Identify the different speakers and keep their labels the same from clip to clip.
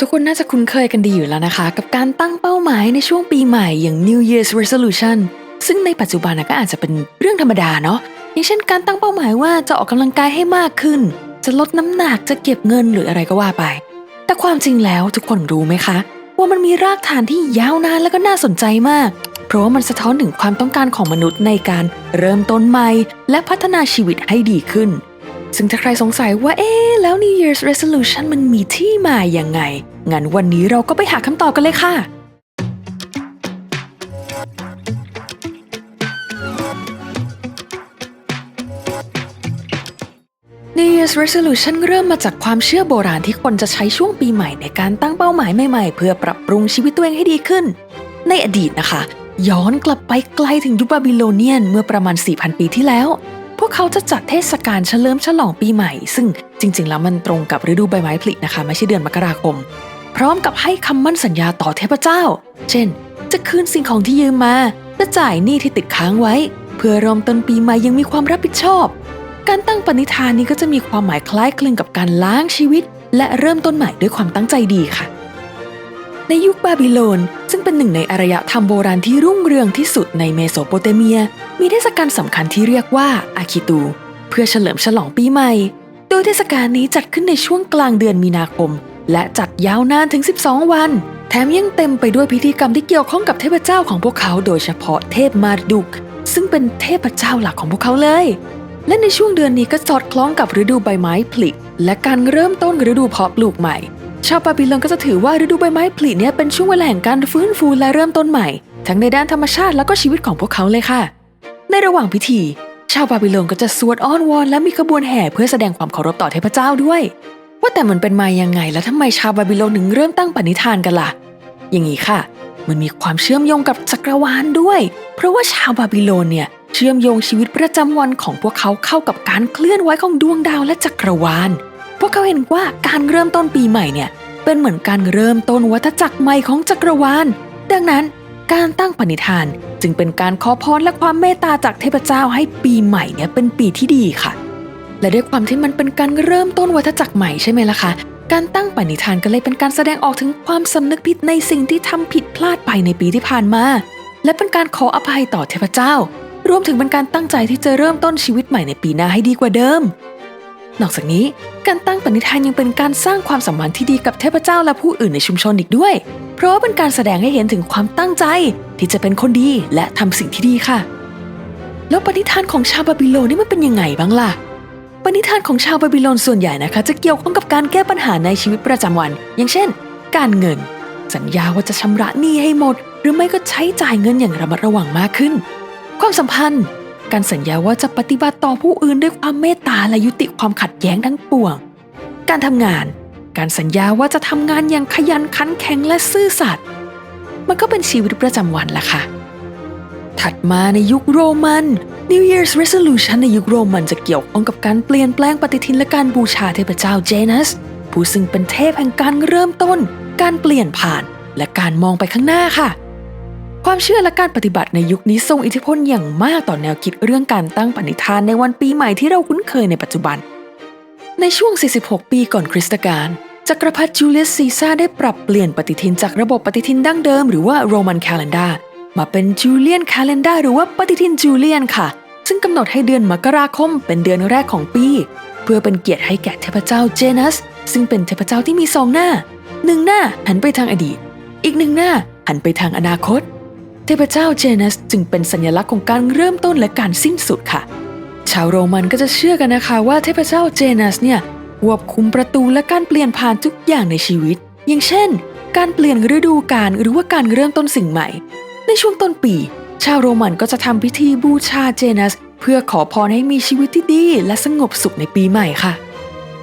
Speaker 1: ทุกคนน่าจะคุ้นเคยกันดีอยู่แล้วนะคะ กับการตั้งเป้าหมายในช่วงปีใหม่อย่าง New Year's Resolution ซึ่งในปัจจุบันก็อาจจะเป็นเรื่องธรรมดาเนาะอย่างเช่นการตั้งเป้าหมายว่าจะออกกำลังกายให้มากขึ้น จะลดน้ำหนักจะเก็บเงินหรืออะไรก็ว่าไป แต่ความจริงแล้วทุกคนรู้ไหมคะ ว่ามันมีรากฐานที่ยาวนานและก็น่าสนใจมาก เพราะว่ามันสะท้อนถึงความต้องการของมนุษย์ในการเริ่มต้นใหม่ และพัฒนาชีวิตให้ดีขึ้น ซึ่งถ้าใครสงสัยว่าเอ๊แล้ว New Year's Resolution มันมีที่มาอย่างไง งั้นวันนี้เราก็ไปหาคำตอบกันเลยค่ะ New Year's Resolution เริ่มมาจากความเชื่อโบราณที่คนจะใช้ช่วงปีใหม่ในการตั้งเป้าหมายใหม่ๆ เพื่อปรับปรุงชีวิตตัวเองให้ดีขึ้น ในอดีตนะคะ ย้อนกลับไปไกลถึงยุคบาบิโลเนียนเมื่อประมาณ 4,000 ปีที่แล้ว พวกเขาจะจัดเทศกาลเฉลิมฉลองปีใหม่ ซึ่งจริง ๆ แล้วมันตรงกับฤดูใบไม้ผลินะคะ ไม่ใช่เดือนมกราคม พร้อมกับให้คำมั่นสัญญาต่อเทพเจ้า เช่น จะคืนสิ่งของที่ยืมมาและจ่ายหนี้ที่ติดค้างไว้ เพื่อริ่มต้นปีใหม่ยังมีความรับผิดชอบ การตั้งปณิธานนี้ก็จะมีความหมายคล้ายคลึงกับการล้างชีวิต และเริ่มต้นใหม่ด้วยความตั้งใจดีค่ะ ในยุคบาบิโลน ซึ่งเป็นหนึ่งในอารยธรรมโบราณที่รุ่งเรืองที่สุดในเมโสโปเตเมีย มีเทศกาลสำคัญที่เรียกว่าอาคิตู เพื่อเฉลิมฉลองปีใหม่ โดยเทศกาลนี้จัดขึ้นในช่วงกลางเดือนมีนาคม และจัดยาวนานถึง 12 วัน แถมยังเต็มไปด้วยพิธีกรรมที่เกี่ยวข้องกับเทพเจ้าของพวกเขาโดยเฉพาะเทพมารดุก ซึ่งเป็นเทพเจ้าหลักของพวกเขาเลย และในช่วงเดือนนี้ก็สอดคล้องกับฤดูใบไม้ผลิและการเริ่มต้นฤดูเพาะปลูกใหม่ ชาวบาบิโลนก็จะถือว่าฤดูใบไม้ผลิเนี่ยเป็นช่วงเวลาแห่งการฟื้นฟูและเริ่มต้นใหม่ ทั้งในด้านธรรมชาติและก็ชีวิตของพวกเขาเลยค่ะ ในระหว่างพิธี ชาวบาบิโลนก็จะสวดอ้อนวอนและมีขบวนแห่เพื่อแสดงความเคารพต่อเทพเจ้าด้วย ว่าแต่มันเป็นมายังไงและทำไมชาวบาบิโลนถึงเริ่มตั้งปณิธานกันล่ะ อย่างนี้ค่ะ มันมีความเชื่อมโยงกับจักรวาลด้วย เพราะว่าชาวบาบิโลนเนี่ยเชื่อมโยงชีวิตประจำวันของพวกเขาเข้ากับการเคลื่อนไหวของดวงดาวและจักรวาล วกเขาเห็นว่าการเริ่มต้นปีใหม่เนี่ยเป็นเหมือนการเริ่มต้นวัฏจักรใหม่ของจักรวาล ดังนั้นการตั้งปณิธานจึงเป็นการขอพรและความเมตตาจากเทพเจ้าให้ปีใหม่เนี่ยเป็นปีที่ดีค่ะ และด้วยความที่มันเป็นการเริ่มต้นวัฏจักรใหม่ใช่ไหมล่ะคะ การตั้งปณิธานก็เลยเป็นการแสดงออกถึงความสำนึกผิดในสิ่งที่ทำผิดพลาดไปในปีที่ผ่านมา และเป็นการขออภัยต่อเทพเจ้า รวมถึงเป็นการตั้งใจที่จะเริ่มต้นชีวิตใหม่ในปีหน้าให้ดีกว่าเดิม นอกจากนี้การตั้งปณิธานยังเป็นการสร้างความสัมพันธ์ที่ดีกับเทพเจ้าและผู้อื่นในชุมชนอีกด้วย เพราะว่าเป็นการแสดงให้เห็นถึงความตั้งใจ ที่จะเป็นคนดีและทำสิ่งที่ดีค่ะ แล้วปณิธานของชาวบาบิโลนนี่มันเป็นยังไงบ้างล่ะปณิธานของชาวบาบิโลนส่วนใหญ่นะคะ จะเกี่ยวข้องกับการแก้ปัญหาในชีวิตประจำวัน อย่างเช่น การเงิน สัญญาว่าจะชำระหนี้ให้หมด หรือไม่ก็ใช้จ่ายเงินอย่างระมัดระวังมากขึ้น ความสัมพันธ์ การสัญญาว่าจะปฏิบัติต่อผู้อื่นด้วยความเมตตาและยุติความขัดแย้งทั้งปวง การทำงาน การสัญญาว่าจะทำงานอย่างขยันขันแข็งและซื่อสัตย์ มันก็เป็นชีวิตประจำวันแหละค่ะ ถัดมาในยุคโรมัน New Year's Resolution ในยุคโรมันจะเกี่ยวข้องกับการเปลี่ยนแปลงปฏิทินและการบูชาเทพเจ้าเจนัส ผู้ซึ่งเป็นเทพแห่งการเริ่มต้น การเปลี่ยนผ่าน และการมองไปข้างหน้าค่ะ ความเชื่อและการปฏิบัติในยุคนี้ทรงอิทธิพลอย่างมากต่อแนวคิดเรื่องการตั้งปณิธานในวันปีใหม่ที่เราคุ้นเคยในปัจจุบัน ในช่วง 46 ปีก่อนคริสตกาลจักรพรรดิจูเลียสซีซ่าร์ได้ปรับเปลี่ยนปฏิทินจากระบบปฏิทินดั้งเดิมหรือว่าโรมันคาล endar มาเป็นจูเลียนคาล endar หรือว่าปฏิทินจูเลียนค่ะ ซึ่งกำหนดให้เดือนมกราคมเป็นเดือนแรกของปี เพื่อเป็นเกียรติให้แก่เทพเจ้าเจนัส ซึ่งเป็นเทพเจ้าที่มีสองหน้าหนึ่งหน้าหันไปทางอดีต อีกหนึ่งหน้าหันไปทางอนาคต เทพเจ้าเจนัสจึงเป็นสัญลักษณ์ของการเริ่มต้นและการสิ้นสุดค่ะ ชาวโรมันก็จะเชื่อกันนะคะว่าเทพเจ้าเจนัสเนี่ยควบคุมประตูและการเปลี่ยนผ่านทุกอย่างในชีวิต อย่างเช่น การเปลี่ยนฤดูกาลหรือว่าการเริ่มต้นสิ่งใหม่ ในช่วงต้นปี ชาวโรมันก็จะทำพิธีบูชาเจนัส เพื่อขอพรให้มีชีวิตที่ดีและสงบสุขในปีใหม่ค่ะ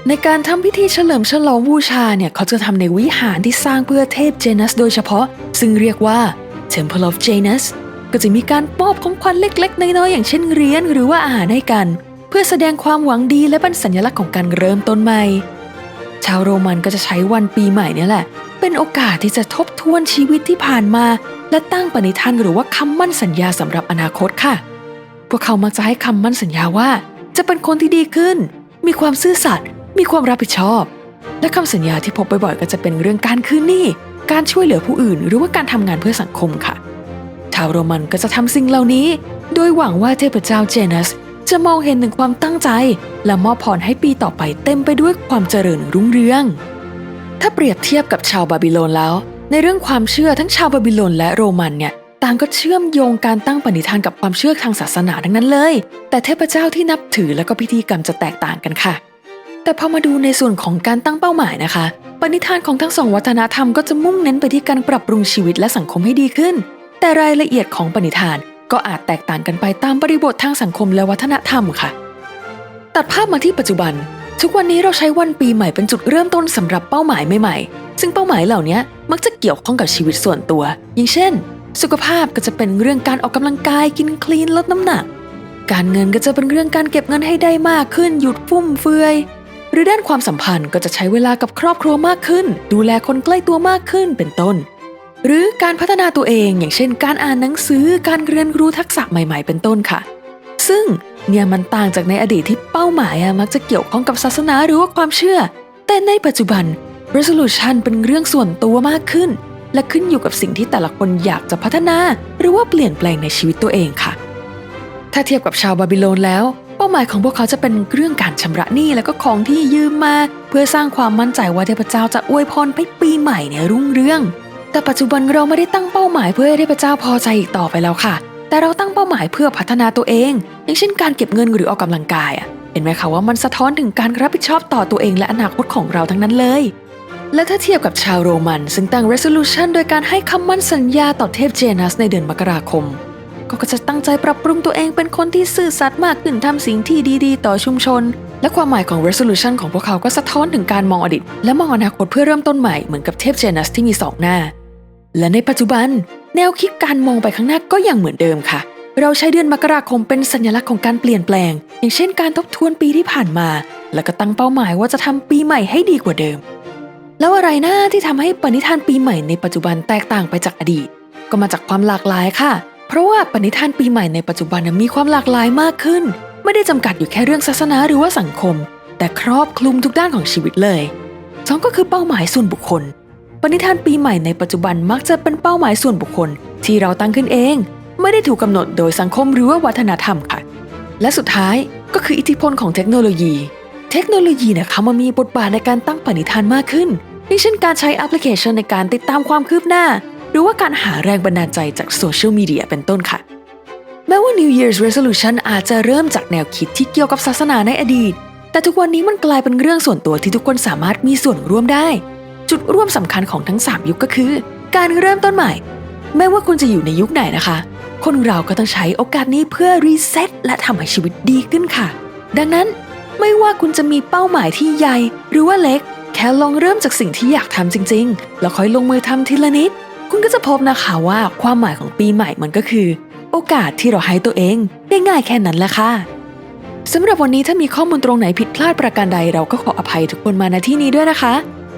Speaker 1: ในการทำพิธีเฉลิมฉลองบูชาเนี่ยเขาจะทำในวิหารที่สร้างเพื่อเทพเจนัส โดยเฉพาะ ซึ่งเรียกว่า Temple of Janus ก็จะมีการมอบของขวัญเล็กๆ น้อยๆ อย่างเช่นเหรียญหรือว่าอาหารให้กัน เพื่อแสดงความหวังดีและเป็นสัญลักษณ์ของการเริ่มต้นใหม่ ชาวโรมันก็จะใช้วันปีใหม่นี่แหละ เป็นโอกาสที่จะทบทวนชีวิตที่ผ่านมา และตั้งปณิธานหรือว่าคำมั่นสัญญาสำหรับอนาคตค่ะ พวกเขามักจะให้คำมั่นสัญญาว่า จะเป็นคนที่ดีขึ้น มีความซื่อสัตย์มีความรับผิดชอบ และคำสัญญาที่พบบ่อยๆก็จะเป็นเรื่องการคืนหนี้ การช่วยเหลือผู้อื่น หรือว่าการทำงานเพื่อสังคมค่ะ ชาวโรมันก็จะทำสิ่งเหล่านี้ โดยหวังว่าเทพเจ้าเจนัส จะมองเห็นถึงความตั้งใจ และมอบพรให้ปีต่อไปเต็มไปด้วยความเจริญรุ่งเรือง ถ้าเปรียบเทียบกับชาวบาบิโลนแล้ว ในเรื่องความเชื่อทั้งชาวบาบิโลนและโรมันเนี่ยต่างก็เชื่อมโยงการตั้งปณิธานกับความเชื่อทางศาสนาทั้งนั้นเลย แต่เทพเจ้าที่นับถือและก็พิธีกรรมจะแตกต่างกันค่ะ แต่พอมาดูในส่วนของการตั้งเป้าหมายนะคะ ปณิธานของทั้งสองวัฒนธรรมก็จะมุ่งเน้นไปที่การปรับปรุงชีวิตและสังคมให้ดีขึ้น แต่รายละเอียดของปณิธานก็อาจแตกต่างกันไปตามบริบททางสังคมและวัฒนธรรมค่ะ ตัดภาพมาที่ปัจจุบัน ทุกวันนี้เราใช้วันปีใหม่เป็นจุดเริ่มต้นสำหรับเป้าหมายใหม่ๆ ซึ่งเป้าหมายเหล่านี้มักจะเกี่ยวข้องกับชีวิตส่วนตัว อย่างเช่น สุขภาพก็จะเป็นเรื่องการออกกำลังกายกินคลีนลดน้ำหนัก การเงินก็จะเป็นเรื่องการเก็บเงินให้ได้มากขึ้นหยุดฟุ่มเฟือย หรือด้านความสัมพันธ์ก็จะใช้เวลากับครอบครัวมากขึ้น ดูแลคนใกล้ตัวมากขึ้นเป็นต้น หรือการพัฒนาตัวเองอย่างเช่น การอ่านหนังสือการเรียนรู้ทักษะใหม่ ๆ เป็นต้นค่ะ ซึ่งเนี่ยมันต่างจากในอดีตที่เป้าหมายมักจะเกี่ยวข้องกับศาสนาหรือว่าความเชื่อ แต่ในปัจจุบัน resolution เป็นเรื่องส่วนตัวมากขึ้น และขึ้นอยู่กับสิ่งที่แต่ละคนอยากจะพัฒนา หรือว่าเปลี่ยนแปลงในชีวิตตัวเองค่ะ ถ้าเทียบกับชาวบาบิโลนแล้ว ป้าหมายของพวกเขาจะเป็นเรื่องการชำระหนี้และก็ของที่ยืมมา เพื่อสร้างความมั่นใจว่าเทพเจ้าจะอวยพรให้ปีใหม่เนี่ยรุ่งเรือง แต่ปัจจุบันเราไม่ได้ตั้งเป้าหมายเพื่อให้เทพเจ้าพอใจอีกต่อไปแล้วค่ะ แต่เราตั้งเป้าหมายเพื่อพัฒนาตัวเอง อย่างเช่นการเก็บเงินหรือออกกำลังกายเห็นไหมคะว่ามันสะท้อนถึงการรับผิดชอบต่อตัวเองและอนาคตของเราทั้งนั้นเลย และถ้าเทียบกับชาวโรมัน ซึ่งตั้ง resolution โดยการให้คำมั่นสัญญาต่อเทพเจนัสในเดือนมกราคม ก็จะตั้งใจปรับปรุงตัวเองเป็นคนที่ซื่อสัตย์มากขึ้นทำสิ่งที่ดีๆ ต่อชุมชน และความหมายของ resolution ของพวกเขาก็สะท้อนถึงการมองอดีต และมองอนาคตเพื่อเริ่มต้นใหม่เหมือนกับเทพเจนัสที่มีสองหน้า และในปัจจุบัน แนวคิดการมองไปข้างหน้าก็ยังเหมือนเดิมค่ะ เราใช้เดือนมกราคมเป็นสัญลักษณ์ของการเปลี่ยนแปลง อย่างเช่น การทบทวนปีที่ผ่านมา แล้วก็ตั้งเป้าหมายว่าจะทำปีใหม่ให้ดีกว่าเดิม แล้วอะไรนะที่ทำให้ปณิธานปีใหม่ในปัจจุบันแตกต่างไปจากอดีต ก็มาจากความหลากหลายค่ะ ราะว่าปณิธานปีใหม่ในปัจจุบันมีความหลากหลายมากขึ้น ไม่ได้จำกัดอยู่แค่เรื่องศาสนาหรือว่าสังคม แต่ครอบคลุมทุกด้านของชีวิตเลยสองก็คือเป้าหมายส่วนบุคคล ปณิธานปีใหม่ในปัจจุบันมักจะเป็นเป้าหมายส่วนบุคคล ที่เราตั้งขึ้นเอง ไม่ได้ถูกกำหนดโดยสังคมหรือว่าวัฒนธรรมค่ะ และสุดท้ายก็คืออิทธิพลของเทคโนโลยี เทคโนโลยีเนี่ยเขามามีบทบาทในการตั้งปณิธานมากขึ้นอย่เช่นการใช้แอปพลิเคชันในการติดตามความคืบหน้า หรือว่าการหาแรงบันดาลใจจากโซเชียลมีเดียเป็นต้นค่ะ แม้ว่า New Year's Resolution อาจจะเริ่มจากแนวคิดที่เกี่ยวกับศาสนาในอดีต แต่ทุกวันนี้มันกลายเป็นเรื่องส่วนตัวที่ทุกคนสามารถมีส่วนร่วมได้ จุดร่วมสำคัญของทั้ง 3 ยุคก็คือ การเริ่มต้นใหม่ไม่ว่าคุณจะอยู่ในยุคไหนนะคะ คนเราก็ต้องใช้โอกาสนี้เพื่อรีเซ็ตและทำให้ชีวิตดีขึ้นค่ะ ดังนั้นไม่ว่าคุณจะมีเป้าหมายที่ใหญ่หรือว่าเล็ก แค่ลองเริ่มจากสิ่งที่อยากทำจริง ๆ แล้วค่อยลงมือทำทีละนิด คุณก็จะพบนะคะว่าความหมายของปีใหม่มันก็คือ โอกาสที่เราให้ตัวเองได้ง่ายแค่นั้นแหละค่ะสำหรับวันนี้ถ้ามีข้อมูลตรงไหนผิดพลาดประการใดเราก็ขออภัยทุกคนมาณที่นี้ด้วยนะคะ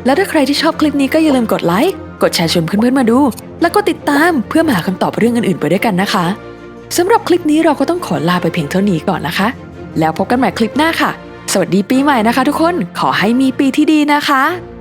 Speaker 1: แล้วถ้าใครที่ชอบคลิปนี้ก็อย่าลืมกดไลค์กดแชร์ชวนเพื่อนๆมาดู แล้วก็ติดตามเพื่อมาหาคำตอบเรื่องอื่นๆไปด้วยกันนะคะสำหรับคลิปนี้เราก็ต้องขอลาไปเพียงเท่านี้ก่อนนะคะ แล้วพบกันใหม่คลิปหน้าค่ะ สวัสดีปีใหม่นะคะ ทุกคนขอให้มีปีที่ดีนะคะ